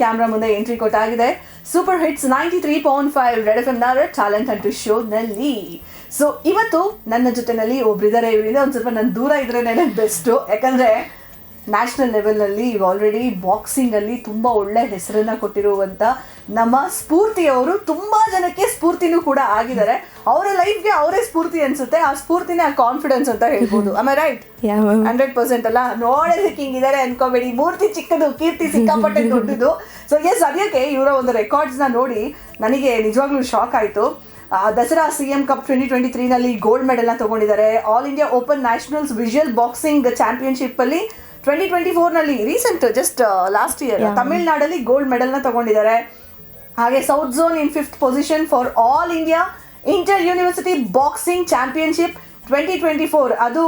Camera ಮುಂದೆ entry ಕೊಟ್ಟಾಗಿದೆ. Super hits ninety three point five red F ನಾರ್ talent ಅಂಟು ಶೋನಲ್ಲಿ ಸೊ ಇವತ್ತು ನನ್ನ ಜೊತೆನಲ್ಲಿ ಒಬ್ರಿದ್ದಾರೆ ಇವರಿಂದ ಒಂದು ಸ್ವಲ್ಪ ನನ್ನ ದೂರ ಇದ್ರೇನೆ ಬೆಸ್ಟು ಯಾಕಂದ್ರೆ ನ್ಯಾಷನಲ್ ಲೆವೆಲ್ನಲ್ಲಿ ಈಗ ಆಲ್ರೆಡಿ ಬಾಕ್ಸಿಂಗಲ್ಲಿ ತುಂಬ ಒಳ್ಳೆ ಹೆಸರನ್ನ ಕೊಟ್ಟಿರುವಂಥ ನಮ್ಮ ಸ್ಫೂರ್ತಿಯವರು ತುಂಬಾ ಜನಕ್ಕೆ ಸ್ಫೂರ್ತಿನೂ ಕೂಡ ಆಗಿದ್ದಾರೆ. ಅವರ ಲೈಫ್ಗೆ ಅವರೇ ಸ್ಫೂರ್ತಿ ಅನ್ಸುತ್ತೆ ಆ ಸ್ಫೂರ್ತಿನೇ ಆ ಕಾನ್ಫಿಡೆನ್ಸ್ ಅಂತ ಹೇಳ್ಬೋದು. ಆಮೇಲೆ ರೈಟ್ ಹಂಡ್ರೆಡ್ ಪರ್ಸೆಂಟ್ ಅಲ್ಲ? ನೋಡೋದಕ್ಕೆ ಹಿಂಗಿದ್ದಾರೆ ಅನ್ಕೋಬೇಡಿ. ಮೂರ್ತಿ ಚಿಕ್ಕದು ಕೀರ್ತಿ ಸಿಕ್ಕಾಪಟ್ಟೆ ದೊಡ್ಡದು. ಸೊ ಎಸ್ ಅದಕ್ಕೆ ಇವರ ಒಂದು ರೆಕಾರ್ಡ್ಸ್ನ ನೋಡಿ ನನಗೆ ನಿಜವಾಗ್ಲೂ ಶಾಕ್ ಆಯಿತು. Dasara C M cup twenty twenty ತ್ರೀನಲ್ಲಿ gold ಮೆಡಲ್ನ ತಗೊಂಡಿದ್ದಾರೆ. All India open nationals visual boxing championship ಅಲ್ಲಿ ಟ್ವೆಂಟಿ ಟ್ವೆಂಟಿ ಫೋರ್ನಲ್ಲಿ ರೀಸೆಂಟ್ ಜಸ್ಟ್ ಲಾಸ್ಟ್ ಇಯರ್ ತಮಿಳ್ನಾಡಲ್ಲಿ ಗೋಲ್ಡ್ ಮೆಡಲ್ನ ತಗೊಂಡಿದ್ದಾರೆ. ಹಾಗೆ south zone in fifth position for all India inter university boxing championship twenty twenty four ಅದು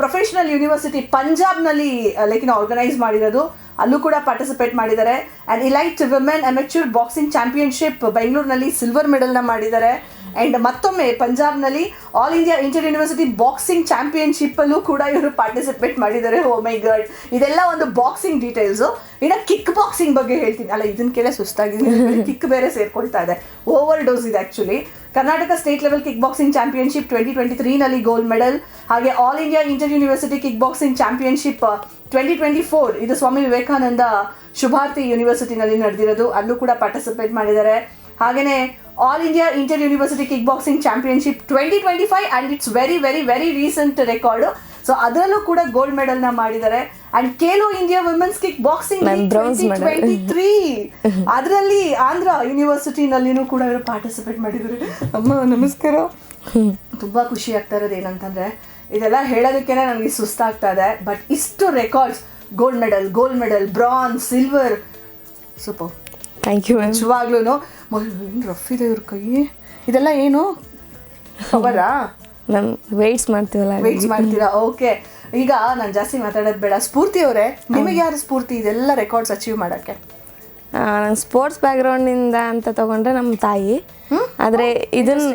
professional university ಪಂಜಾಬ್ನಲ್ಲಿ like organise ಮಾಡಿರೋದು. ಅಲ್ಲೂ ಕೂಡ ಪಾರ್ಟಿಸಿಪೇಟ್ ಮಾಡಿದ್ದಾರೆ. And elite women amateur boxing championship ಬೆಂಗಳೂರಿನಲ್ಲಿ ಸಿಲ್ವರ್ ಮೆಡಲ್ನ ಮಾಡಿದ್ದಾರೆ. ಆ್ಯಂಡ್ ಮತ್ತೊಮ್ಮೆ ಪಂಜಾಬ್ನಲ್ಲಿ all India inter university boxing ಚಾಂಪಿಯನ್ಶಿಪ್ಪಲ್ಲೂ ಕೂಡ ಇವರು ಪಾರ್ಟಿಸಿಪೇಟ್ ಮಾಡಿದ್ದಾರೆ. ಓ ಮೈ ಗರ್ಡ್ ಇದೆಲ್ಲ ಒಂದು ಬಾಕ್ಸಿಂಗ್ ಡೀಟೇಲ್ಸು ಇನ್ನು ಕಿಕ್ ಬಾಕ್ಸಿಂಗ್ ಬಗ್ಗೆ ಹೇಳ್ತೀನಿ. ಅಲ್ಲ ಇದನ್ನ ಕೇಳೇ ಸುಸ್ತಾಗಿದೆ ಕಿಕ್ ಬೇರೆ ಸೇರ್ಕೊಳ್ತಾ ಇದೆ. ಓವರ್ ಡೋಸ್ ಇದೆ actually Karnataka state level kick boxing championship twenty twenty ತ್ರೀನಲ್ಲಿ gold medal ಹಾಗೆ all India inter university kick boxing championship twenty twenty four ಇದು ಸ್ವಾಮಿ ವಿವೇಕಾನಂದ ಶುಭಾರ್ತಿ ಯೂನಿವರ್ಸಿಟಿನಲ್ಲಿ ನಡೆದಿರೋದು. ಅಲ್ಲೂ ಕೂಡ ಪಾರ್ಟಿಸಿಪೇಟ್ ಮಾಡಿದ್ದಾರೆ. ಹಾಗೆಯೇ all India inter university kick boxing championship twenty twenty five and it's very very very recent record so ಅದರಲ್ಲೂ ಕೂಡ gold ಮೆಡಲ್ನ ಮಾಡಿದ್ದಾರೆ. And Khelo India women's kick boxing. Twenty three ಅದರಲ್ಲಿ ಆಂಧ್ರ ಯೂನಿವರ್ಸಿಟಿನಲ್ಲಿನೂ ಕೂಡ ಇವರು ಪಾರ್ಟಿಸಿಪೇಟ್ ಮಾಡಿದ್ರು ಅಮ್ಮ ನಮಸ್ಕಾರ. ತುಂಬ ಖುಷಿ ಆಗ್ತಾ ಇರೋದು ಏನಂತಂದ್ರೆ ಇದೆಲ್ಲ ಹೇಳೋದಕ್ಕೇನೆ ನನಗೆ ಸುಸ್ತಾಗ್ತಾ ಇದೆ ಬಟ್ ಇಷ್ಟು records gold medal gold medal bronze silver super thank you ನಿಜವಾಗ್ಲೂ ಏನು ರಫ್ ಇದೆ ಇವ್ರ ಕೈ? ಇದೆಲ್ಲ ಏನು? ಅವರಾ? ಮ್ಯಾಮ್ ವೆಯ್ಟ್ಸ್ ಮಾಡ್ತೀವಲ್ಲ ವೇಟ್ಸ್ ಮಾಡ್ತೀರಾ? ಓಕೆ ಈಗ ನಾನು ಜಾಸ್ತಿ ಮಾತಾಡೋದು ಬೇಡ. ಸ್ಫೂರ್ತಿ ಅವರೇ ನಿಮಗೆ ಯಾರು ಸ್ಫೂರ್ತಿ ಇದೆಲ್ಲ ರೆಕಾರ್ಡ್ಸ್ ಅಚೀವ್ ಮಾಡೋಕ್ಕೆ? ನಾನು ಸ್ಪೋರ್ಟ್ಸ್ ಬ್ಯಾಕ್ಗ್ರೌಂಡಿಂದ ಅಂತ ತಗೊಂಡ್ರೆ ನಮ್ಮ ತಾಯಿ. ಆದರೆ ಇದನ್ನ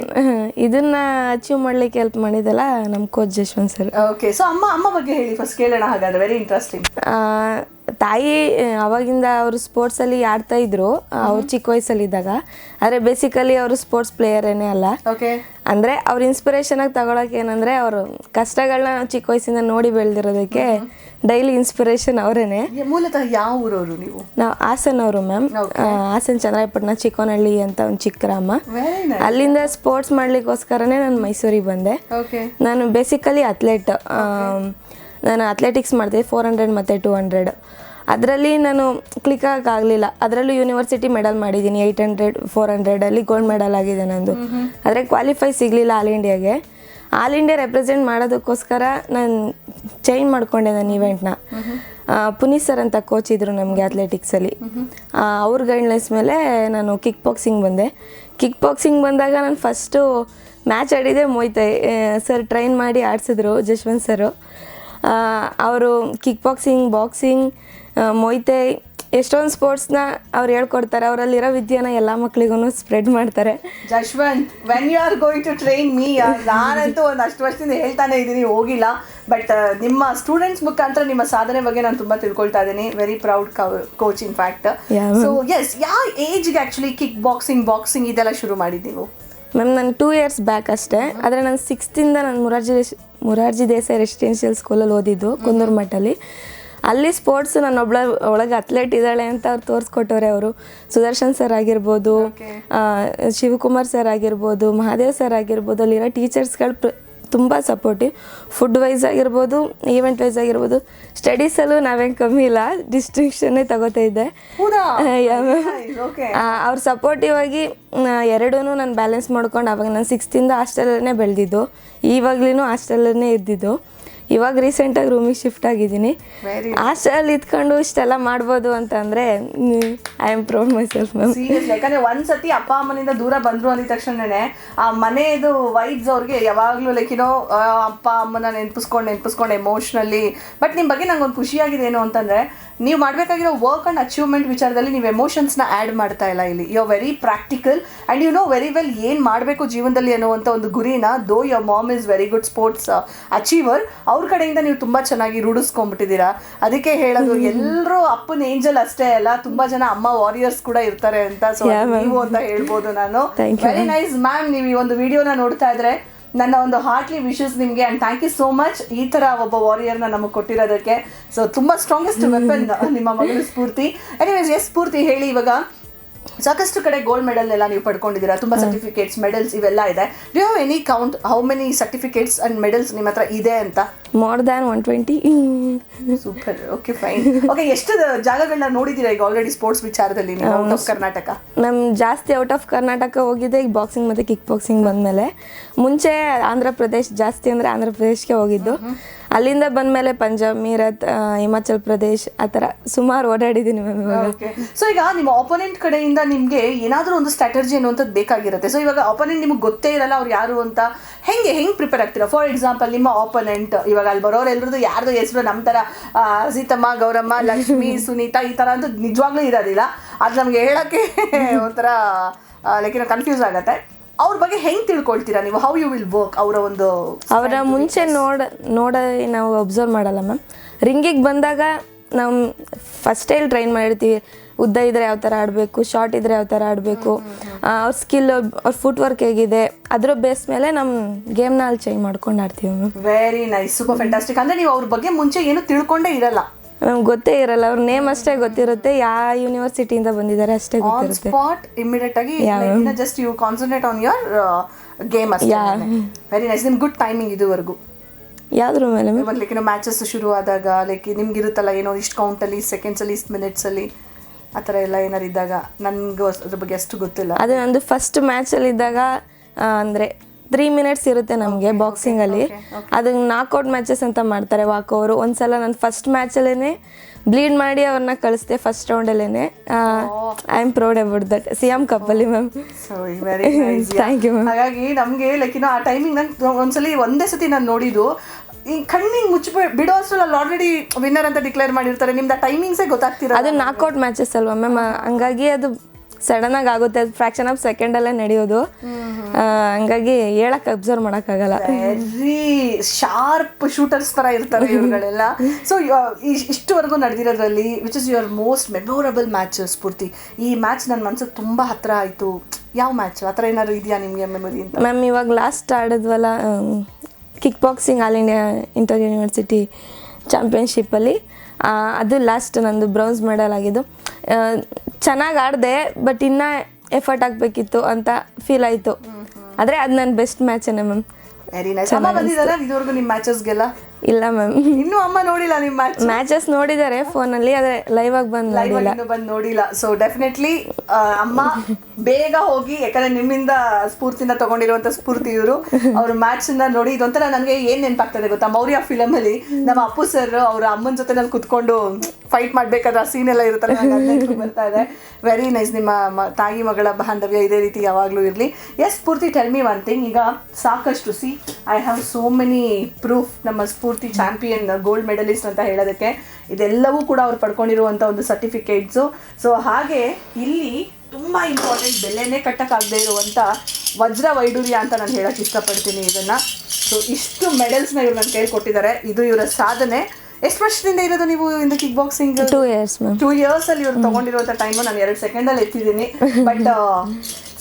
ಇದನ್ನ ಅಚೀವ್ ಮಾಡ್ಲಿಕ್ಕೆ ಹೆಲ್ಪ್ ಮಾಡಿದಲ್ಲ ನಮ್ಮ coach Jashwant sir okay so ಅಮ್ಮ ಅಮ್ಮ ಬಗ್ಗೆ ಹೇಳಿ ಫಸ್ಟ್ ಕೇಳೋಣ ಹಾಗಾದ್ರೆ. ವೆರಿ ಇಂಟ್ರೆಸ್ಟಿಂಗ್ ತಾಯಿ ಅವಾಗಿಂದ ಅವರು ಸ್ಪೋರ್ಟ್ಸಲ್ಲಿ ಆಡ್ತಾ ಇದ್ರು. ಅವ್ರು ಚಿಕ್ಕ ವಯಸ್ಸಲ್ಲಿದ್ದಾಗ. ಆದರೆ ಬೇಸಿಕಲಿ ಅವರು ಸ್ಪೋರ್ಟ್ಸ್ ಪ್ಲೇಯರೇನೇ ಅಲ್ಲ. ಓಕೆ ಅಂದರೆ ಅವ್ರ ಇನ್ಸ್ಪಿರೇಷನ್ ಆಗಿ ತಗೊಳಕ್ಕೆ ಏನಂದರೆ ಅವರು ಕಷ್ಟಗಳನ್ನ ನಾವು ಚಿಕ್ಕ ವಯಸ್ಸಿಂದ ನೋಡಿ ಬೆಳೆದಿರೋದಕ್ಕೆ ಡೈಲಿ ಇನ್ಸ್ಪಿರೇಷನ್ ಅವರೇನೆ. ಮೂಲತಃ ಯಾವ ಊರವರು ನೀವು? ನಾವು ಹಾಸನ್ ಅವರು ಮ್ಯಾಮ್ ಹಾಸನ್ ಚಂದ್ರಾಯಪಟ್ಟಣ ಚಿಕ್ಕೋನಹಳ್ಳಿ ಅಂತ ಒಂದು ಚಿಕ್ಕ ಗ್ರಾಮ. ಅಲ್ಲಿಂದ ಸ್ಪೋರ್ಟ್ಸ್ ಮಾಡ್ಲಿಕ್ಕೋಸ್ಕರನೇ ನಾನು ಮೈಸೂರಿಗೆ ಬಂದೆ. ನಾನು ಬೇಸಿಕಲಿ ಅಥ್ಲೆಟ್ ನಾನು ಅಥ್ಲೆಟಿಕ್ಸ್ ಮಾಡಿದೆ ಫೋರ್ ಹಂಡ್ರೆಡ್ ಮತ್ತು ಟೂ ಹಂಡ್ರೆಡ್ ಅದರಲ್ಲಿ ನಾನು ಕ್ಲಿಕ್ ಆಗಲಿಲ್ಲ ಅದರಲ್ಲೂ ಯೂನಿವರ್ಸಿಟಿ ಮೆಡಲ್ ಮಾಡಿದ್ದೀನಿ ಏಯ್ಟ್ ಹಂಡ್ರೆಡ್ ಫೋರ್ ಹಂಡ್ರೆಡಲ್ಲಿ ಗೋಲ್ಡ್ ಮೆಡಲ್ ಆಗಿದೆ ನಂದು. ಆದರೆ ಕ್ವಾಲಿಫೈ ಸಿಗಲಿಲ್ಲ ಆಲ್ ಇಂಡಿಯಾಗೆ ಆಲ್ ಇಂಡಿಯಾ ರೆಪ್ರೆಸೆಂಟ್ ಮಾಡೋದಕ್ಕೋಸ್ಕರ ನಾನು ಚೇಂಜ್ ಮಾಡಿಕೊಂಡೆ ನನ್ನ ಈವೆಂಟ್ನ ಪುನೀತ್ ಸರ್ ಅಂತ ಕೋಚ್ ಇದ್ರು ನಮಗೆ ಅಥ್ಲೆಟಿಕ್ಸಲ್ಲಿ ಅವ್ರ ಗೈಡ್ಲೈನ್ಸ್ ಮೇಲೆ ನಾನು ಕಿಕ್ ಬಾಕ್ಸಿಂಗ್ ಬಂದೆ. ಕಿಕ್ ಬಾಕ್ಸಿಂಗ್ ಬಂದಾಗ ನಾನು ಫಸ್ಟು ಮ್ಯಾಚ್ ಆಡಿದೆ ಮೊಯ್ತೆ ಸರ್ ಟ್ರೈನ್ ಮಾಡಿ ಆಡಿಸಿದ್ರು ಜಶ್ವಂತ್ ಸರು ಅವರು ಕಿಕ್ ಬಾಕ್ಸಿಂಗ್ ಬಾಕ್ಸಿಂಗ್ ಮೊಯ್ತೆ ಎಷ್ಟೊಂದು ಸ್ಪೋರ್ಟ್ಸ್ನ ಅವ್ರು ಹೇಳ್ಕೊಡ್ತಾರೆ. ಅವರಲ್ಲಿರೋ ವಿದ್ಯೆನ ಎಲ್ಲ ಮಕ್ಳಿಗೂ ಸ್ಪ್ರೆಡ್ ಮಾಡ್ತಾರೆ. Jashwant when you are going to train me ನಾನಂತೂ ಒಂದು ಅಷ್ಟು ವರ್ಷದಿಂದ ಹೇಳ್ತಾನೆ ಇದ್ದೀನಿ ಹೋಗಿಲ್ಲ. ಬಟ್ ನಿಮ್ಮ ಸ್ಟೂಡೆಂಟ್ಸ್ ಮುಖಾಂತರ ನಿಮ್ಮ ಸಾಧನೆ ಬಗ್ಗೆ ನಾನು ತುಂಬ ತಿಳ್ಕೊಳ್ತಾ ಇದ್ದೀನಿ. Very proud coach in fact so yes ಯಾವ ಏಜ್ಗೆ ಆ್ಯಕ್ಚುಲಿ ಕಿಕ್ ಬಾಕ್ಸಿಂಗ್ ಬಾಕ್ಸಿಂಗ್ ಇದೆಲ್ಲ ಶುರು ಮಾಡಿದ್ದೀವಿ ಮ್ಯಾಮ್ ನಾನು ಟೂ ಇಯರ್ಸ್ ಬ್ಯಾಕ್ ಅಷ್ಟೇ. ಆದರೆ ನಾನು ಸಿಕ್ಸ್ತಿಂದ ನಾನು ಮುರಾರ್ಜಿ ಮುರಾರ್ಜಿ ದೇಸಾಯಿ ರೆಸಿಡೆನ್ಷಿಯಲ್ ಸ್ಕೂಲಲ್ಲಿ ಓದಿದ್ದು ಕುಂದೂರು ಮಠಲ್ಲಿ. ಅಲ್ಲಿ ಸ್ಪೋರ್ಟ್ಸ್ ನಾನು ಒಬ್ಳ ಒಳಗೆ ಅಥ್ಲೆಟ್ ಇದ್ದಾಳೆ ಅಂತ ಅವ್ರು ತೋರಿಸ್ಕೊಟ್ಟವ್ರೆ ಅವರು. ಸುದರ್ಶನ್ ಸರ್ ಆಗಿರ್ಬೋದು ಶಿವಕುಮಾರ್ ಸರ್ ಆಗಿರ್ಬೋದು ಮಹಾದೇವ್ ಸರ್ ಆಗಿರ್ಬೋದು ಅಲ್ಲಿರೋ ಟೀಚರ್ಸ್ಗಳು ಪ್ರ ತುಂಬ ಸಪೋರ್ಟಿವ್ ಫುಡ್ ವೈಸ್ ಆಗಿರ್ಬೋದು ಈವೆಂಟ್ ವೈಸ್ ಆಗಿರ್ಬೋದು ಸ್ಟಡೀಸಲ್ಲೂ ನಾವೇನು ಕಮ್ಮಿ ಇಲ್ಲ. ಡಿಸ್ಟಿಂಕ್ಷನ್ನೇ ತಗೋತಾ ಇದ್ದೆ. ಅವ್ರು ಸಪೋರ್ಟಿವ್ ಆಗಿ ಎರಡೂ ನಾನು ಬ್ಯಾಲೆನ್ಸ್ ಮಾಡ್ಕೊಂಡು ಅವಾಗ ನಾನು ಸಿಕ್ಸ್ತಿಂದ ಹಾಸ್ಟೆಲಲ್ಲೇ ಬೆಳೆದಿದ್ದು. ಈವಾಗ್ಲೂ ಹಾಸ್ಟೆಲಲ್ಲೇ ಇದ್ದಿದ್ದು. ಇವಾಗ ರೀಸೆಂಟಾಗಿ ರೂಮಿಗೆ ಶಿಫ್ಟ್ ಆಗಿದ್ದೀನಿ. ಹಾಸ್ಟೆಲ್ ಇದ್ಕೊಂಡು ಇಷ್ಟೆಲ್ಲ ಮಾಡ್ಬೋದು ಅಂತಂದ್ರೆ I am proud myself ma'am ಯಾಕಂದ್ರೆ ಒಂದ್ಸತಿ ಅಪ್ಪ ಅಮ್ಮನಿಂದ ದೂರ ಬಂದ್ರು ಅಂದಿದ ತಕ್ಷಣನೇ ಆ ಮನೆಯದು ವೈಬ್ಸ್ ಅವ್ರಿಗೆ ಯಾವಾಗ್ಲೂ ಲೈಕ್ ಏನೋ ಅಪ್ಪ ಅಮ್ಮನ ನೆನ್ಪಿಸ್ಕೊಂಡು ನೆನ್ಪಿಸ್ಕೊಂಡು ಎಮೋಷ್ನಲಿ ಬಟ್ ನಿಮ್ಮ ಬಗ್ಗೆ ನಂಗೆ ಒಂದು ಖುಷಿಯಾಗಿದೆ ಏನು ಅಂತಂದ್ರೆ ನೀವು ಮಾಡಬೇಕಾಗಿರೋ ವರ್ಕ್ ಅಂಡ್ ಅಚೀವ್ಮೆಂಟ್ ವಿಚಾರದಲ್ಲಿ ನೀವು ಎಮೋಷನ್ಸ್ನ ಆ್ಯಡ್ ಮಾಡ್ತಾ ಇಲ್ಲ ಇಲ್ಲಿ. You very practical and you know very well ಏನು ಮಾಡಬೇಕು ಜೀವನದಲ್ಲಿ ಅನ್ನುವಂಥ ಒಂದು ಗುರಿನ though your mom is very good sports achiever ಅವ್ರ ಕಡೆಯಿಂದ ನೀವು ತುಂಬ ಚೆನ್ನಾಗಿ ರೂಢಿಸ್ಕೊಂಡ್ಬಿಟ್ಟಿದ್ದೀರಾ. ಅದಕ್ಕೆ ಹೇಳೋದು ಎಲ್ಲರೂ ಅಪ್ಪನ ಏಂಜಲ್ ಅಷ್ಟೇ ಅಲ್ಲ ತುಂಬ ಜನ ಅಮ್ಮ ವಾರಿಯರ್ಸ್ ಕೂಡ ಇರ್ತಾರೆ ಅಂತ. ಸೊ ನೀವು ಅಂತ ಹೇಳ್ಬೋದು ನಾನು. ವೆರಿ ನೈಸ್ ಮ್ಯಾಮ್ ನೀವು ಈ ಒಂದು ವಿಡಿಯೋನ ನೋಡ್ತಾ ಇದ್ರೆ ನನ್ನ ಒಂದು ಹಾರ್ಟ್ಲಿ ವಿಶಸ್ ನಿಮಗೆ and thank you so much ಈ ತರ ಒಬ್ಬ ವಾರಿಯರ್ನ ನಮಗೆ ಕೊಟ್ಟಿರೋದಕ್ಕೆ. ಸೊ ತುಂಬಾ ಸ್ಟ್ರಾಂಗೆಸ್ಟ್ ವೆಪನ್ ನಿಮ್ಮ ಮಗಳು ಸ್ಫೂರ್ತಿ. ಎನಿವೇಸ್ ಎಸ್ ಸ್ಫೂರ್ತಿ ಹೇಳಿ ಇವಾಗ. ಸಾಕಷ್ಟು ಕಡೆ ಗೋಲ್ಡ್ ಮೆಡಲ್ ಎಲ್ಲ ನೀವು ಪಡ್ಕೊಂಡಿದ್ದೀರಾ ತುಂಬಾ ಸರ್ಟಿಫಿಕೇಟ್ಸ್ ಮೆಡಲ್ಸ್ ಇವೆಲ್ಲ ಇದೆ. Do have any count how many certificates and medals ನಿಮ್ಮ ಹತ್ರ ಇದೆ ಅಂತ? More than one twenty super okay fine okay ಎಷ್ಟು ಜಾಗಗಳನ್ನ ನೋಡಿದ್ದೀರಾ ಈಗ ಆಲ್ರೆಡಿ ಸ್ಪೋರ್ಟ್ಸ್ ವಿಚಾರದಲ್ಲಿ ನೀವು ಔಟ್ ಆಫ್ ಕರ್ನಾಟಕ ನಮ್ಮ ಜಾಸ್ತಿ ಔಟ್ ಆಫ್ ಕರ್ನಾಟಕ ಹೋಗಿದ್ದೆ ಈಗ ಬಾಕ್ಸಿಂಗ್ ಮತ್ತು ಕಿಕ್ ಬಾಕ್ಸಿಂಗ್ ಬಂದಮೇಲೆ. ಮುಂಚೆ ಆಂಧ್ರ ಪ್ರದೇಶ್ ಜಾಸ್ತಿ ಅಂದರೆ ಆಂಧ್ರ ಪ್ರದೇಶ್ಗೆ ಹೋಗಿದ್ದು. ಅಲ್ಲಿಂದ ಬಂದಮೇಲೆ ಪಂಜಾಬ್ ಮೀರತ್ ಹಿಮಾಚಲ್ ಪ್ರದೇಶ್ ಆ ಥರ ಸುಮಾರು ಓಡಾಡಿದ್ದೀನಿ ಮ್ಯಾಮ್ ಇವಾಗ. ಓಕೆ ಸೊ ಈಗ ನಿಮ್ಮ ಆಪೋನೆಂಟ್ ಕಡೆಯಿಂದ ನಿಮಗೆ ಏನಾದರೂ ಒಂದು ಸ್ಟ್ರಾಟಜಿ ಅನ್ನುವಂಥದ್ದು ಬೇಕಾಗಿರುತ್ತೆ. ಸೊ ಇವಾಗ ಆಪೋನೆಂಟ್ ನಿಮ್ಗೆ ಗೊತ್ತೇ ಇರಲ್ಲ ಅವ್ರು ಯಾರು ಅಂತ. ಹೆಂಗೆ ಹೆಂಗೆ ಪ್ರಿಪೇರ್ ಆಗ್ತೀರಾ? ಫಾರ್ ಎಕ್ಸಾಂಪಲ್ ನಿಮ್ಮ ಆಪೋನೆಂಟ್ ಇವಾಗ ಅಲ್ಲಿ ಬರೋರು ಎಲ್ರದ್ದು ಯಾರ್ದು ಹೆಸರು ನಮ್ಮ ಥರ ಸೀತಮ್ಮ ಗೌರಮ್ಮ ಲಕ್ಷ್ಮಿ ಸುನೀತಾ ಈ ಥರ ಅಂತೂ ನಿಜವಾಗ್ಲೂ ಇರೋದಿಲ್ಲ. ಅದು ನಮಗೆ ಹೇಳೋಕ್ಕೆ ಒಂಥರ ಲೈಕ್ ಕನ್ಫ್ಯೂಸ್ ಆಗುತ್ತೆ. ಅವ್ರ ಬಗ್ಗೆ ಹೆಂಗೆ ತಿಳ್ಕೊಳ್ತೀರಾ ನೀವು? ಹೌ ಯು ವಿಲ್ ವರ್ಕ್ ಅವರ ಒಂದು ಅವರ ಮುಂಚೆ ನೋಡ ನೋಡ ನಾವು ಅಬ್ಸರ್ವ್ ಮಾಡಲ್ಲ ಮ್ಯಾಮ್ ರಿಂಗಿಗೆ ಬಂದಾಗ ನಮ್ಮ ಫಸ್ಟ್ ಏಲ್ ಟ್ರೈನ್ ಮಾಡಿರ್ತೀವಿ. ಉದ್ದ ಇದ್ರೆ ಯಾವ ಥರ ಆಡಬೇಕು ಶಾರ್ಟ್ ಇದ್ರೆ ಯಾವ ಥರ ಆಡಬೇಕು. ಅವ್ರ ಸ್ಕಿಲ್ ಅವ್ರ ಫುಟ್ ವರ್ಕ್ ಹೇಗಿದೆ ಅದ್ರ ಬೇಸ್ ಮೇಲೆ ನಮ್ಮ ಗೇಮ್ನ ಅಲ್ಲಿ ಚೇಂಜ್ ಮಾಡ್ಕೊಂಡು ಆಡ್ತೀವಿ ma'am very nice super fantastic ಅಂದರೆ ನೀವು ಅವ್ರ ಬಗ್ಗೆ ಮುಂಚೆ ಏನು ತಿಳ್ಕೊಂಡೇ ಇರಲ್ಲ. ನಮ್ಗೆ ಗೊತ್ತೇ ಇರಲ್ಲ ಅವ್ರ ನೇಮ್ ಅಷ್ಟೇ ಗೊತ್ತಿರುತ್ತೆ ಯಾವ ಯೂನಿವರ್ಸಿಟಿಯಿಂದ ಬಂದಿದ್ದಾರೆ ಅಷ್ಟೇ ಆನ್ ಗೊತ್ತಿರುತ್ತೆ. ಸ್ಪಾಟ್ ಇಮಿಡಿಯೇಟ್ ಆಗಿ just you concentrate on your game ಅಷ್ಟೇ. ವೆರಿ ನೈಸ್ ನಿಮ್ ಗುಡ್ ಟೈಮಿಂಗ್ ಇದುವರೆಗೂ. ಯಾವ್ದ್ರ ಮೇಲೆ ಮ್ಯಾಮ್ ಲೈಕ್ ಏನೋ ಮ್ಯಾಚಸ್ ಶುರು ಆದಾಗ ಲೈಕ್ ನಿಮ್ಗೆ ಇರುತ್ತಲ್ಲ ಏನೋ ಇಷ್ಟು ಕೌಂಟಲ್ಲಿ ಸೆಕೆಂಡ್ಸಲ್ಲಿ ಇಷ್ಟು ಮಿನಿಟ್ಸಲ್ಲಿ ಆ ಥರ ಎಲ್ಲ ಏನಾರು ಇದ್ದಾಗ ನನಗೂ ಅದ್ರ ಬಗ್ಗೆ ಅಷ್ಟು ಗೊತ್ತಿಲ್ಲ. ಅದೇ ನಂದು ಫಸ್ಟ್ ಮ್ಯಾಚಲ್ಲಿ ಇದ್ದಾಗ ಅಂದರೆ ತ್ರೀ ಮಿನಿಟ್ಸ್ ಇರುತ್ತೆ ನಮಗೆ ಬಾಕ್ಸಿಂಗಲ್ಲಿ ಅದಕ್ಕೆ ನಾಕ್ಔಟ್ ಮ್ಯಾಚಸ್ ಅಂತ ಮಾಡ್ತಾರೆ ವಾಕ್ ಅವರು. ಒಂದ್ಸಲ ನಾನು ಫಸ್ಟ್ ಮ್ಯಾಚಲ್ಲೇ ಬ್ಲೀಡ್ ಮಾಡಿ ಅವ್ರನ್ನ ಕಳಿಸ್ದೆ first ರೌಂಡಲ್ಲೇ I am proud about that C M ಕಪ್ಪಲ್ಲಿ ಮ್ಯಾಮ್ ಥ್ಯಾಂಕ್ ಯು ಮ್ಯಾಮ್. ಹಾಗಾಗಿ ನಮಗೆ ಲೈಕ್ ಇನ್ನು ಆ ಟೈಮಿಂಗ್ ನಂಗೆ ಒಂದ್ಸಲಿ ಒಂದೇ ಸತಿ ನಾನು ನೋಡಿದ್ದು ಈ ಕಣ್ಣಿಗೆ ಮುಚ್ಚಿ ಬಿಡೋ ಅಷ್ಟರಲ್ಲಿ ಅಲ್ಲಿ ಆಲ್ರೆಡಿ ವಿನ್ನರ್ ಅಂತ ಡಿಕ್ಲೇರ್ ಮಾಡಿರ್ತಾರೆ. ನಿಮ್ದು ಟೈಮಿಂಗ್ಸೇ ಗೊತ್ತಾಗ್ತಿರ ಅದು ನಾಕ್ಔಟ್ ಮ್ಯಾಚಸ್ ಅಲ್ವಾ ಮ್ಯಾಮ್ ಹಂಗಾಗಿ ಅದು ಸಡನ್ ಆಗಿ ಆಗುತ್ತೆ. ಅದು ಫ್ರಾಕ್ಷನ್ ಆಫ್ ಸೆಕೆಂಡಲ್ಲೇ ನಡೆಯೋದು. ಆ, ಹಂಗಾಗಿ ಹೇಳಕ್ ಅಬ್ಸರ್ವ್ ಮಾಡೋಕ್ಕಾಗಲ್ಲ. ವೆರಿ ಶಾರ್ಪ್ ಶೂಟರ್ಸ್ ತರ ಇರ್ತಾರೆ ಇವುಗಳೆಲ್ಲ ಸೊ ಇಷ್ಟುವರೆಗೂ ನಡೆದಿರೋದ್ರಲ್ಲಿ which is your most memorable match Spoorthi? ಈ ಮ್ಯಾಚ್ ನನ್ನ ಮನ್ಸಿಗೆ ತುಂಬಾ ಹತ್ರ ಆಯ್ತು. ಯಾವ ಮ್ಯಾಚ್ ಆ ಥರ ಏನಾದ್ರು ಇದೆಯಾ ನಿಮಗೆ ಮೆಮೊರಿ ಅಂತ? ಮ್ಯಾಮ್ ಇವಾಗ last ಆಡಿದ್ವಲ್ಲ kick boxing all India inter university ಚಾಂಪಿಯನ್ಶಿಪ್ಪಲ್ಲಿ ಅದು ಲಾಸ್ಟ್ ನಂದು ಬ್ರೌನ್ಸ್ ಮೆಡಲ್ ಆಗಿದ್ದು. ಚೆನ್ನಾಗಿ ಆಡಿದೆ ಬಟ್ ಇನ್ನ ಎಫರ್ಟ್ ಆಗಬೇಕಿತ್ತು ಅಂತ ಫೀಲ್ ಆಯ್ತು. ಆದ್ರೆ ಅದು ನನ್ನ ಬೆಸ್ಟ್ ಮ್ಯಾಚೇನೆ ಮ್ಯಾಮ್ ವೆರಿ ನೈಸ್ ಅಮ್ಮ ಬಂದಿದ್ದಾರಾ? ಇದುವರೆಗೂ ನಿಮ್ಮ ಮ್ಯಾಚಸ್ಗೆಲ್ಲ ಇಲ್ಲ ಮ್ಯಾಮ್ ಇನ್ನೂ ಅಮ್ಮ ನೋಡಿಲ್ಲ ನಿಮ್ಮ ಮ್ಯಾಚ್ ಮ್ಯಾಚಸ್ ನೋಡಿದ್ದಾರೆ ಫೋನಲ್ಲಿ ಆದರೆ ಲೈವ್ ಆಗಿ ಬಂದ್ ಲೈವ್ ಇನ್ನೂ ಬಂದು ನೋಡಿಲ್ಲ. ಸೊ ಡೆಫಿನೆಟ್ಲಿ ಅಮ್ಮ ಬೇಗ ಹೋಗಿ ಯಾಕಂದ್ರೆ ನಿಮ್ಮಿಂದ ಸ್ಫೂರ್ತಿನ ತಗೊಂಡಿರುವಂತ ಸ್ಫೂರ್ತಿ ಇವರು. ಅವ್ರ ಮ್ಯಾಚ್ನ ನೋಡಿ ಇದೊಂಥರ ನನಗೆ ಏನ್ ನೆನಪಾಗ್ತದೆ ಗೊತ್ತಾ? ಮೌರ್ಯ ಫಿಲಮ್ ಅಲ್ಲಿ ನಮ್ಮ ಅಪ್ಪು ಸರ್ ಅವ್ರ ಅಮ್ಮನ ಜೊತೆ ನಲ್ಲಿ ಕುತ್ಕೊಂಡು ಫೈಟ್ ಮಾಡ್ಬೇಕಾದ್ರೆ ಆ ಸೀನ್ ಎಲ್ಲ ಇರುತ್ತಲ್ಲ ಬರ್ತಾ ಇದೆ. ವೆರಿ ನೈಸ್ ನಿಮ್ಮ ತಾಯಿ ಮಗಳ ಬಾಂಧವ್ಯ ಇದೇ ರೀತಿ ಯಾವಾಗಲೂ ಇರಲಿ. Yes Spoorthi tell me one thing ಈಗ ಸಾಕಷ್ಟು see I have so many proof ನಮ್ಮ ಸ್ಫೂರ್ತಿ ಚಾಂಪಿಯನ್ ಗೋಲ್ಡ್ ಮೆಡಲಿಸ್ಟ್ ಅಂತ ಹೇಳೋದಕ್ಕೆ. ಇದೆಲ್ಲವೂ ಕೂಡ ಅವ್ರು ಪಡ್ಕೊಂಡಿರುವಂಥ ಒಂದು ಸರ್ಟಿಫಿಕೇಟ್ಸು ಸೊ ಹಾಗೆ ಇಲ್ಲಿ ತುಂಬ ಇಂಪಾರ್ಟೆಂಟ್ ಬೆಲೆನೇ ಕಟ್ಟಕ್ಕಾಗದೇ ಇರುವಂಥ ವಜ್ರ ವೈಡೂರ್ಯ ಅಂತ ನಾನು ಹೇಳಕ್ಕೆ ಇಷ್ಟಪಡ್ತೀನಿ ಇದನ್ನು. ಸೊ ಇಷ್ಟು ಮೆಡಲ್ಸ್ನ ಇವ್ರು ನನ್ನ ಕೈಲಿ ಕೊಟ್ಟಿದ್ದಾರೆ. ಇದು ಇವರ ಸಾಧನೆ. ಎಷ್ಟು ವರ್ಷದಿಂದ ಇರೋದು ನೀವು ಇಂದು kick boxing two years ma'am two years ಅಲ್ಲಿ ಇವ್ರು ತಗೊಂಡಿರುವಂತ ಟೈಮ್ ನಾನು ಎರಡು ಸೆಕೆಂಡ್ ಅಲ್ಲಿ ಎತ್ತಿದ್ದೀನಿ. ಬಟ್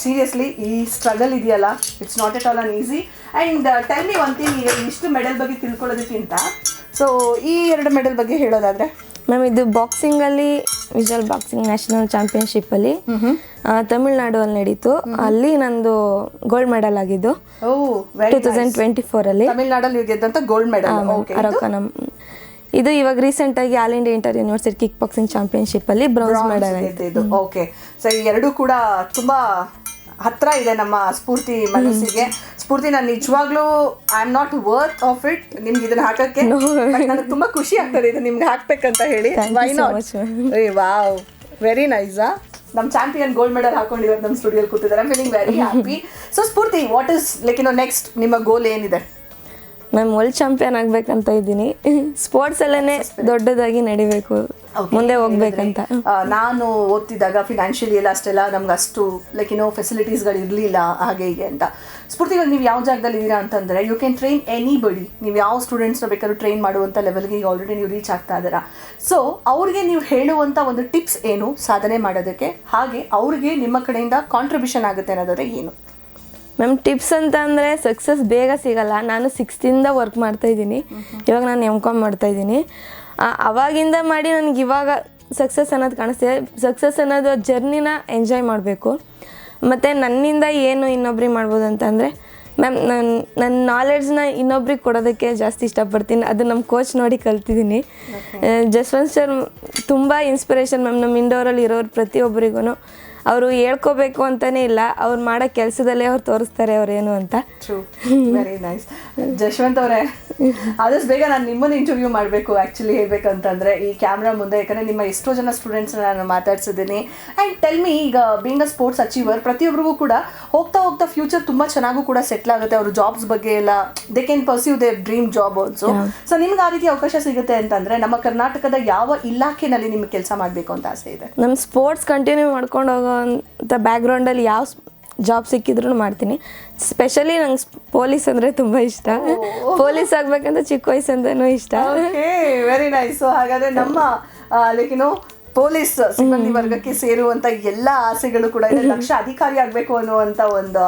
ಸೀರಿಯಸ್ಲಿ ಈ ಸ್ಟ್ರಗಲ್ ಇದೆಯಲ್ಲ it's not at all an easy and tell me one thing ಈಗ ಇಷ್ಟು ಮೆಡಲ್ ಬಗ್ಗೆ ತಿಳ್ಕೊಳ್ಳೋದಕ್ಕಿಂತ. ಸೊ ಈ ಎರಡು ಮೆಡಲ್ ಬಗ್ಗೆ ಹೇಳೋದಾದ್ರೆ? ಮ್ಯಾಮ್ ಇದು ಬಾಕ್ಸಿಂಗಲ್ಲಿ ವಿಜುವಲ್ ಬಾಕ್ಸಿಂಗ್ ನ್ಯಾಷನಲ್ ಚಾಂಪಿಯನ್ಶಿಪ್ಪಲ್ಲಿ ತಮಿಳ್ನಾಡು ಅಲ್ಲಿ ನಡೀತು. ಅಲ್ಲಿ ನಂದು ಗೋಲ್ಡ್ ಮೆಡಲ್ ಆಗಿದ್ದು. ಓ ಟೂ ತೌಸಂಡ್ ಟ್ವೆಂಟಿ ಫೋರಲ್ಲಿ ತಮಿಳ್ನಾಡಲ್ಲಿ ಗೆದ್ದಂತ ಗೋಲ್ಡ್ ಮೆಡಲ್ ಓಕೆ ಅರೊಕನಮ್ ಇದು ಇವಾಗ ರೀಸೆಂಟಾಗಿ all India inter university kick boxing championship ಅಲ್ಲಿ ಬ್ರೌನ್ಸ್ ಮೆಡಲ್ ಇದು ಓಕೆ ಸೊ ಈ ಎರಡು ಕೂಡ ತುಂಬಾ ಹತ್ರ ಇದೆ ನಮ್ಮ ಸ್ಫೂರ್ತಿ ಮನಸ್ಸಿಗೆ. ಸ್ಫೂರ್ತಿ ನಾನು ನಿಜವಾಗ್ಲೂ I am not worth of it ನಿಮ್ಗೆ ಇದನ್ನ ಹಾಕಕ್ಕೆ. ನನಗೆ ತುಂಬಾ ಖುಷಿ ಆಗ್ತದೆ ಇದು ನಿಮ್ಗೆ ಹಾಕ್ಬೇಕಂತ ಹೇಳಿ. Why not wow very nice ನಮ್ಮ ಚಾಂಪಿಯನ್ ಗೋಲ್ಡ್ ಮೆಡಲ್ ಹಾಕೊಂಡಿರೋದು ನಮ್ಮ ಸ್ಟುಡಿಯೋಲಿ ಕೂತಿದ್ದಾರೆ. Feeling very happy so Spoorthi what is like no next ನಿಮ್ಮ ಗೋಲ್ ಏನಿದೆ? ಮ್ಯಾಮ್ ವರ್ಲ್ಡ್ ಚಾಂಪಿಯನ್ ಆಗ್ಬೇಕಂತ ಇದ್ದೀನಿ. ಸ್ಪೋರ್ಟ್ಸ್ ಅಲ್ಲೇ ದೊಡ್ಡದಾಗಿ ನಡಿಬೇಕು. ಮುಂದೆ ಹೋಗ್ಬೇಕಂತ. ನಾನು ಓದ್ತಿದ್ದಾಗ ಫಿನಾನ್ಷಿಯಲಿ ಎಲ್ಲ ಅಷ್ಟೆಲ್ಲ ನಮ್ಗೆ ಅಷ್ಟು ಲೈಕ್ ಏನೋ ಫೆಸಿಲಿಟೀಸ್ಗಳು ಇರಲಿಲ್ಲ ಹಾಗೆ ಹೀಗೆ ಅಂತ. ಸ್ಫೂರ್ತಿ ನೀವು ಯಾವ ಜಾಗದಲ್ಲಿ ಇದ್ದೀರಾ ಅಂತಂದರೆ you can train anybody ನೀವು ಯಾವ ಸ್ಟೂಡೆಂಟ್ಸ್ನ ಬೇಕಾದ್ರೂ ಟ್ರೈನ್ ಮಾಡುವಂಥ ಲೆವೆಲ್ಗೆ ಈಗ ಆಲ್ರೆಡಿ ನೀವು ರೀಚ್ ಆಗ್ತಾ ಇದ್ದೀರಾ. ಸೊ ಅವ್ರಿಗೆ ನೀವು ಹೇಳುವಂಥ ಒಂದು ಟಿಪ್ಸ್ ಏನು ಸಾಧನೆ ಮಾಡೋದಕ್ಕೆ? ಹಾಗೆ ಅವ್ರಿಗೆ ನಿಮ್ಮ ಕಡೆಯಿಂದ ಕಾಂಟ್ರಿಬ್ಯೂಷನ್ ಆಗುತ್ತೆ ಅನ್ನೋದಾದ್ರೆ ಏನು? ಮ್ಯಾಮ್ ಟಿಪ್ಸ್ ಅಂತ ಅಂದರೆ ಸಕ್ಸಸ್ ಬೇಗ ಸಿಗಲ್ಲ. ನಾನು ಸಿಕ್ಸ್ತಿಂದ ವರ್ಕ್ ಮಾಡ್ತಾ ಇದ್ದೀನಿ. ಇವಾಗ ನಾನು ಎಂ ಕಾಮ್ ಮಾಡ್ತಾ ಇದ್ದೀನಿ. ಅವಾಗಿಂದ ಮಾಡಿ ನನಗೆ ಇವಾಗ ಸಕ್ಸಸ್ ಅನ್ನೋದು ಕಾಣಿಸ್ತಿದೆ. ಸಕ್ಸಸ್ ಅನ್ನೋದು ಜರ್ನಿನ ಎಂಜಾಯ್ ಮಾಡಬೇಕು. ಮತ್ತು ನನ್ನಿಂದ ಏನು ಇನ್ನೊಬ್ರಿಗೆ ಮಾಡ್ಬೋದು ಅಂತಂದರೆ ಮ್ಯಾಮ್ ನನ್ನ ನನ್ನ ನಾಲೆಡ್ಜ್ನ ಇನ್ನೊಬ್ರಿಗೆ ಕೊಡೋದಕ್ಕೆ ಜಾಸ್ತಿ ಇಷ್ಟಪಡ್ತೀನಿ. ಅದು ನಮ್ಮ ಕೋಚ್ ನೋಡಿ ಕಲ್ತಿದ್ದೀನಿ. ಜಸ್ವಂತ್ ಸರ್ ತುಂಬ ಇನ್ಸ್ಪಿರೇಷನ್ ಮ್ಯಾಮ್ ನಮ್ಮ ಇಂಡೋರಲ್ಲಿ ಇರೋರು ಪ್ರತಿಯೊಬ್ಬರಿಗೂ ಅವರು ಹೇಳ್ಕೋಬೇಕು ಅಂತಾನೆ ಇಲ್ಲ. ಅವ್ರು ಮಾಡೋ ಕೆಲಸದಲ್ಲೇ ಅವ್ರು ತೋರಿಸ್ತಾರೆ ಅವ್ರೇನು ಅಂತ. ವೆರಿ ನೈಸ್ ಜಶ್ವಂತ್ ಅವರೇ ಆದಷ್ಟು ಬೇಗ ನಾನು ನಿಮ್ಮನ್ನು ಇಂಟರ್ವ್ಯೂ ಮಾಡಬೇಕು ಆ್ಯಕ್ಚುಲಿ ಹೇಳ್ಬೇಕಂತಂದ್ರೆ. ಈ ಕ್ಯಾಮ್ರಾ ಮುಂದೆ ಯಾಕಂದರೆ ನಿಮ್ಮ ಎಷ್ಟೋ ಜನ ಸ್ಟೂಡೆಂಟ್ಸ್ನ ನಾನು ಮಾತಾಡ್ಸಿದ್ದೀನಿ. ಆ್ಯಂಡ್ ಟೆಲ್ ಮಿ ಈಗ ಬೀಂಗ್ ಅ ಸ್ಪೋರ್ಟ್ಸ್ ಅಚೀವರ್ ಪ್ರತಿಯೊಬ್ಬರಿಗೂ ಕೂಡ ಹೋಗ್ತಾ ಹೋಗ್ತಾ ಫ್ಯೂಚರ್ ತುಂಬ ಚೆನ್ನಾಗೂ ಕೂಡ ಸೆಟ್ಲ್ ಆಗುತ್ತೆ. ಅವ್ರ ಜಾಬ್ಸ್ ಬಗ್ಗೆ ಎಲ್ಲ they can pursue their dream job also so ನಿಮ್ಗೆ ಆ ರೀತಿ ಅವಕಾಶ ಸಿಗುತ್ತೆ ಅಂತಂದ್ರೆ ನಮ್ಮ ಕರ್ನಾಟಕದ ಯಾವ ಇಲಾಖೆನಲ್ಲಿ ನಿಮ್ಗೆ ಕೆಲಸ ಮಾಡಬೇಕು ಅಂತ ಆಸೆ ಇದೆ? ನಮ್ಮ ಸ್ಪೋರ್ಟ್ಸ್ ಕಂಟಿನ್ಯೂ ಮಾಡ್ಕೊಂಡು ಹೋಗೋ ಅಂತ ಬ್ಯಾಕ್ಗ್ರೌಂಡಲ್ಲಿ ಯಾವ ಜಾಬ್ ಸಿಕ್ಕಿದ್ರು ಮಾಡ್ತೀನಿ. ಸ್ಪೆಷಲಿ ನಂಗೆ ಪೊಲೀಸ್ ಅಂದರೆ ತುಂಬ ಇಷ್ಟ. ಪೊಲೀಸ್ ಆಗಬೇಕಂತ ಚಿಕ್ಕ ವಯಸ್ಸಂದ್ರೂ ಇಷ್ಟ. ಓಕೆ ವೆರಿ ನೈಸ್ ಸೊ ಹಾಗಾದ್ರೆ ನಮ್ಮ ಲೈಕ್ ಪೊಲೀಸ್ ಸಿಬ್ಬಂದಿ ವರ್ಗಕ್ಕೆ ಸೇರುವಂತ ಎಲ್ಲ ಆಸೆಗಳು ಕೂಡ ಇದೆ. ಲಕ್ಷ ಅಧಿಕಾರಿ ಆಗಬೇಕು ಅನ್ನುವಂತ ಒಂದು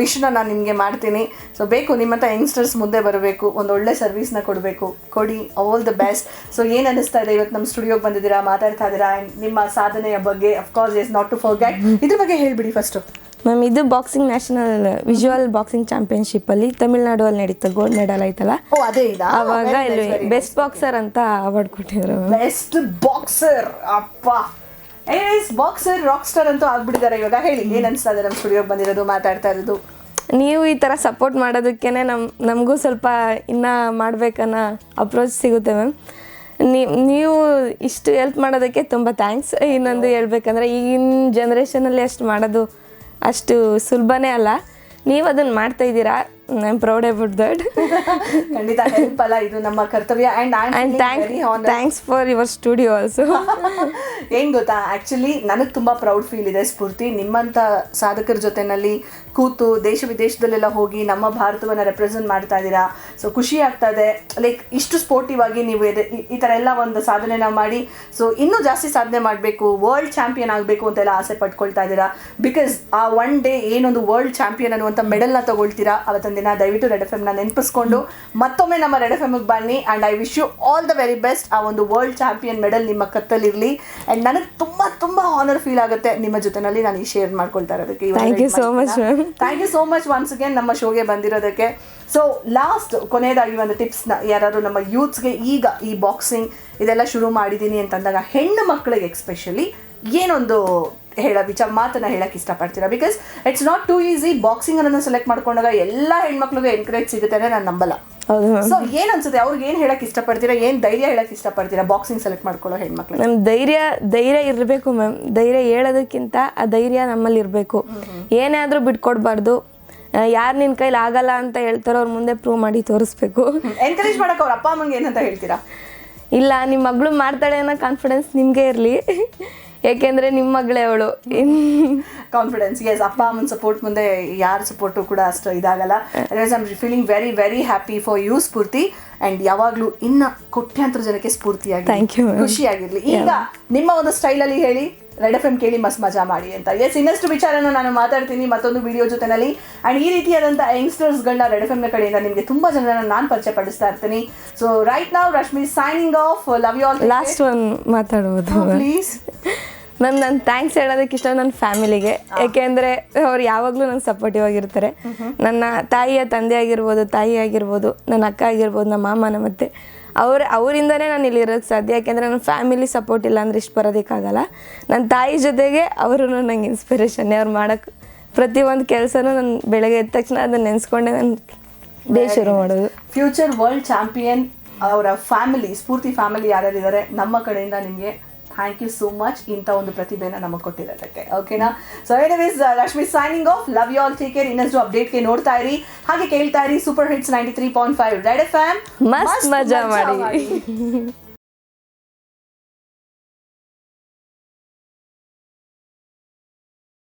ವಿಷನ ನಾನು ನಿಮಗೆ ಮಾಡ್ತೀನಿ. ಸೊ ಬೇಕು ನಿಮ್ಮಂಥ ಯಂಗ್ಸ್ಟರ್ಸ್ ಮುಂದೆ ಬರಬೇಕು. ಒಂದು ಒಳ್ಳೆ ಸರ್ವಿಸ್ನ ಕೊಡಬೇಕು. ಕೊಡಿ ಆಲ್ ದ ಬೆಸ್ಟ್ ಸೊ ಏನು ಅನಿಸ್ತಾ ಇದೆ? ಇವತ್ತು ನಮ್ಮ ಸ್ಟುಡಿಯೋಗೆ ಬಂದಿದ್ದೀರಾ? ಮಾತಾಡ್ತಾ ಇದ್ದೀರಾ ನಿಮ್ಮ ಸಾಧನೆಯ ಬಗ್ಗೆ of course is not to forget ಇದ್ರ ಬಗ್ಗೆ ಹೇಳ್ಬಿಡಿ ಫಸ್ಟು ಮ್ಯಾಮ್ ಇದು boxing national visual boxing championship ಅಲ್ಲಿ ಚಾಂಪಿಯನ್ಶಿಪ್ಪಲ್ಲಿ ತಮಿಳ್ನಾಡುವಲ್ಲಿ ನಡೀತಾ ಗೋಲ್ಡ್ ಮೆಡಲ್ ಆಯ್ತಲ್ಲ ಓ ಅದೇ ಇದಾ? ಆವಾಗ ಇಲ್ಲಿ ಬೆಸ್ಟ್ ಬಾಕ್ಸರ್ ಅಂತ ಅವಾರ್ಡ್ ಕೊಟ್ಟಿದ್ರು. ಬೆಸ್ಟ್ ಬಾಕ್ಸರ್ ಅಪ್ಪ. ಏಸ್ ಬಾಕ್ಸರ್ ರಾಕ್ ಸ್ಟಾರ್ ಅಂತೂ ಆಗ್ಬಿಟ್ಟಿದ್ದಾರೆ ಇವಾಗ. ಹೇಳಿ ಏನ್ ಅನ್ಸ್ತಾ ಇದೆ ನಮ್ಮ ಸ್ಟುಡಿಯೋಗೆ ಬಂದಿರೋದು ಮಾತಾಡ್ತಾ ಇರೋದು? ನೀವು ಈ ಥರ ಸಪೋರ್ಟ್ ಮಾಡೋದಕ್ಕೇ ನಮ್ಮ ನಮಗೂ ಸ್ವಲ್ಪ ಇನ್ನ ಮಾಡ್ಬೇಕನ್ನೋ ಅಪ್ರೋಚ್ ಸಿಗುತ್ತೆ ಮ್ಯಾಮ್. ನೀವು ಇಷ್ಟು ಹೆಲ್ಪ್ ಮಾಡೋದಕ್ಕೆ ತುಂಬ ಥ್ಯಾಂಕ್ಸ್ ಇನ್ನೊಂದು ಹೇಳ್ಬೇಕಂದ್ರೆ ಈಗಿನ ಜನ್ರೇಷನಲ್ಲಿ ಅಷ್ಟು ಮಾಡೋದು ಅಷ್ಟು ಸುಲಭನೇ ಅಲ್ಲ. ನೀವು ಅದನ್ನು ಮಾಡ್ತಾ ಇದ್ದೀರಾ? ಐ ಪ್ರೌಡ್ ಅಬೌಟ್ ದಟ್ ಖಂಡಿತ ಹೆಲ್ಪ್ ಅಲ್ಲ ಇದು ನಮ್ಮ ಕರ್ತವ್ಯ. And and thanks thanks for your studio also ಏನು ಗೊತ್ತಾ? ಆ್ಯಕ್ಚುಲಿ ನನಗೆ ತುಂಬ ಪ್ರೌಡ್ ಫೀಲ್ ಇದೆ ಸ್ಫೂರ್ತಿ. ನಿಮ್ಮಂಥ ಸಾಧಕರ ಜೊತೆನಲ್ಲಿ ಕೂತು ದೇಶ ವಿದೇಶದಲ್ಲೆಲ್ಲ ಹೋಗಿ ನಮ್ಮ ಭಾರತವನ್ನ ರೆಪ್ರೆಸೆಂಟ್ ಮಾಡ್ತಾ ಇದ್ದೀರಾ? ಸೊ ಖುಷಿ ಆಗ್ತಾ ಇದೆ. ಲೈಕ್ ಇಷ್ಟು ಸ್ಪೋರ್ಟಿವ್ ಆಗಿ ನೀವು ಈ- ಥರ ಎಲ್ಲ ಒಂದು ಸಾಧನೆನ ಮಾಡಿ ಸೊ ಇನ್ನೂ ಜಾಸ್ತಿ ಸಾಧನೆ ಮಾಡಬೇಕು ವರ್ಲ್ಡ್ ಚಾಂಪಿಯನ್ ಆಗಬೇಕು ಅಂತೆಲ್ಲ ಆಸೆ ಪಟ್ಕೊಳ್ತಾ ಇದ್ದೀರಾ? ಬಿಕಾಸ್ ಆ ಒನ್ ಡೇ ಏನೊಂದು ವರ್ಲ್ಡ್ ಚಾಂಪಿಯನ್ ಅನ್ನುವಂಥ ಮೆಡಲ್ನ ತಗೊಳ್ತೀರಾ? ಅವತ್ತೊಂದು ದಿನ ದಯವಿಟ್ಟು ರೆಡ್ ಎಫ್ ಎಮ್ನ ನೆನಪಿಸ್ಕೊಂಡು ಮತ್ತೊಮ್ಮೆ ನಮ್ಮ ರೆಡ್ ಎಫ್ ಎಮ್ಗೆ ಬನ್ನಿ and I wish you all the very best ಆ ಒಂದು ವರ್ಲ್ಡ್ ಚಾಂಪಿಯನ್ ಮೆಡಲ್ ನಿಮ್ಮ ಕತ್ತಲ್ಲಿರಲಿ ಆ್ಯಂಡ್ ನನಗೆ ತುಂಬ ತುಂಬ ಆನರ್ ಫೀಲ್ ಆಗುತ್ತೆ. ನಿಮ್ಮ ಜೊತೆನಲ್ಲಿ ನಾನು ಈ ಶೇರ್ ಮಾಡ್ಕೊಳ್ತಾ ಇರೋದಕ್ಕೆ. Thank you so much ma'am. Thank you so much once again ನಮ್ಮ ಶೋಗೆ ಬಂದಿರೋದಕ್ಕೆ. ಸೊ ಲಾಸ್ಟ್ ಕೊನೆಯದಾಗಿ ಒಂದು ಟಿಪ್ಸ್ನ ಯಾರಾದ್ರು ನಮ್ಮ ಯೂತ್ಸ್ಗೆ ಈಗ ಈ ಬಾಕ್ಸಿಂಗ್ ಇದೆಲ್ಲ ಶುರು ಮಾಡಿದ್ದೀನಿ ಅಂತಂದಾಗ ಹೆಣ್ಣು ಮಕ್ಕಳಿಗೆ ಎಕ್ಸ್ಪೆಷಲಿ ಏನೊಂದು ಹೇಳ ವಿಚಾರ ಮಾತನ್ನು ಹೇಳಕ್ಕೆ ಇಷ್ಟಪಡ್ತೀರಾ? Because it's not too easy boxing ಅನ್ನೋದನ್ನ ಸೆಲೆಕ್ಟ್ ಮಾಡ್ಕೊಂಡಾಗ ಎಲ್ಲ ಹೆಣ್ಮಕ್ಳಿಗೂ ಎನ್ಕರೇಜ್ ಸಿಗುತ್ತೆ ನಾನು ನಂಬಲ್ಲ. ಸೊ ಏನ್ ಅನ್ಸುತ್ತೆ? ಅವ್ರಿಗೆ ಏನ್ ಹೇಳಕ್ ಇಷ್ಟಪಡ್ತೀರಾ? ಏನ್ ಧೈರ್ಯ ಹೇಳಕ್ ಇಷ್ಟಪಡ್ತೀರಾ? ಬಾಕ್ಸಿಂಗ್ ಸೆಲೆಕ್ಟ್ ಮಾಡ್ಕೊಳ್ಳೋ ಹೆಣ್ಮಕ್ಳು. ಮ್ಯಾಮ್ ಧೈರ್ಯ ಧೈರ್ಯ ಇರಬೇಕು ಮ್ಯಾಮ್. ಧೈರ್ಯ ಹೇಳೋದಕ್ಕಿಂತ ಆ ಧೈರ್ಯ ನಮ್ಮಲ್ಲಿ ಇರಬೇಕು. ಏನೇ ಆದರೂ ಬಿಟ್ಕೊಡ್ಬಾರ್ದು. ಯಾರು ನಿನ್ ಕೈಲಿ ಆಗಲ್ಲ ಅಂತ ಹೇಳ್ತಾರೋ ಅವ್ರ ಮುಂದೆ ಪ್ರೂವ್ ಮಾಡಿ ತೋರಿಸ್ಬೇಕು. ಎನ್ಕರೇಜ್ ಮಾಡಕ್ ಅವ್ರ ಅಪ್ಪ ಅಮ್ಮಂಗೆ ಏನಂತ ಹೇಳ್ತೀರಾ? ಇಲ್ಲ ನಿಮ್ಮ ಮಗಳು ಮಾಡ್ತಾಳೆ ಅನ್ನೋ ಕಾನ್ಫಿಡೆನ್ಸ್ ನಿಮಗೆ ಇರಲಿ. ಏಕೆಂದರೆ ನಿಮ್ಮ ಮಗಳೇ ಅವಳು. ಕಾನ್ಫಿಡೆನ್ಸ್ ಎಸ್ ಅಪ್ಪ ಅಮ್ಮನ ಸಪೋರ್ಟ್ ಮುಂದೆ ಯಾರ ಸಪೋರ್ಟು ಕೂಡ ಅಷ್ಟು ಇದಾಗಲ್ಲ. I'm feeling very very happy for you Spoorthi and ಯಾವಾಗಲೂ ಇನ್ನ ಕೋಟ್ಯಾಂತರ ಜನಕ್ಕೆ ಸ್ಫೂರ್ತಿಯಾಗಿ. ಖುಷಿಯಾಗಿರ್ಲಿ. ಈಗ ನಿಮ್ಮ ಒಂದು ಸ್ಟೈಲಲ್ಲಿ ಹೇಳಿ. ರೆಡ್ ಎಫ್ ಎಂ ಕೇಳಿ ಮಸ್ ಮಜಾ ಮಾಡಿ ಅಂತ. ಎಸ್ ಇನ್ನಷ್ಟು ವಿಚಾರನ ನಾನು ಮಾತಾಡ್ತೀನಿ ಮತ್ತೊಂದು ವಿಡಿಯೋ ಜೊತೆನಲ್ಲಿ. ಅಂಡ್ ಈ ರೀತಿಯಾದಂಥ ಯಂಗ್ಸ್ಟರ್ಸ್ಗಳನ್ನ ರೆಡ್ ಎಫ್ ಎಂ ಕಡೆಯಿಂದ ನಿಮಗೆ ತುಂಬಾ ಜನರನ್ನ ನಾನು ಪರಿಚಯ ಪಡಿಸ್ತಾ ಇರ್ತೀನಿ. ಸೊ ರೈಟ್ ನಾವು Rashmi signing off love you all last one ಮಾತಾಡುವುದು. ಪ್ಲೀಸ್ ಮ್ಯಾಮ್ ನಾನು ಥ್ಯಾಂಕ್ಸ್ ಹೇಳೋದಕ್ಕೆ ಇಷ್ಟ ನನ್ನ ಫ್ಯಾಮಿಲಿಗೆ ಯಾಕೆಂದರೆ ಅವ್ರು ಯಾವಾಗಲೂ ನಂಗೆ ಸಪೋರ್ಟಿವ್ ಆಗಿರ್ತಾರೆ. ನನ್ನ ತಾಯಿಯ ತಂದೆ ಆಗಿರ್ಬೋದು ತಾಯಿ ಆಗಿರ್ಬೋದು ನನ್ನ ಅಕ್ಕ ಆಗಿರ್ಬೋದು ನಮ್ಮ ಮಾಮನ ಮತ್ತೆ ಅವ್ರ ಅವರಿಂದನೇ ನಾನು ಇಲ್ಲಿರೋಕ್ಕೆ ಸಾಧ್ಯ. ಯಾಕೆಂದರೆ ನನ್ನ ಫ್ಯಾಮಿಲಿ ಸಪೋರ್ಟ್ ಇಲ್ಲ ಅಂದರೆ ಇಷ್ಟು ಬರೋದಕ್ಕಾಗಲ್ಲ. ನನ್ನ ತಾಯಿ ಜೊತೆಗೆ ಅವರು ನಂಗೆ ಇನ್ಸ್ಪಿರೇಷನ್ನೇ ಅವ್ರು ಮಾಡೋಕ್ಕೆ ಪ್ರತಿಯೊಂದು ಕೆಲಸನೂ ನಾನು ಬೆಳಗ್ಗೆ ಎದ್ದ ತಕ್ಷಣ ಅದನ್ನ ನೆನೆಸ್ಕೊಂಡೆ ನಾನು ಡೇ ಶುರು ಮಾಡೋದು. ಫ್ಯೂಚರ್ ವರ್ಲ್ಡ್ ಚಾಂಪಿಯನ್ ಅವರ ಫ್ಯಾಮಿಲಿ ಸ್ಫೂರ್ತಿ ಫ್ಯಾಮಿಲಿ ಯಾರ್ಯಾರಿದ್ದಾರೆ ನಮ್ಮ ಕಡೆಯಿಂದ ನಿಮಗೆ ಥ್ಯಾಂಕ್ ಯು ಸೋ ಮಚ್ ಇಂಥ ಒಂದು ಪ್ರತಿಭೆನ ನಮಗೆ ಕೊಟ್ಟಿರೋದಕ್ಕೆ. ಓಕೆನಾ so anyways Lakshmi signing off love you all take care ಇನ್ನಷ್ಟು ಅಪ್ಡೇಟ್ಗೆ ನೋಡ್ತಾ ಇರಿ. ಹಾಗೆ ಕೇಳ್ತಾ ಇರಿ. Super hits ninety three point five red F ಮಸ್ತ್ ಮಜಾ ಮಾಡಿ.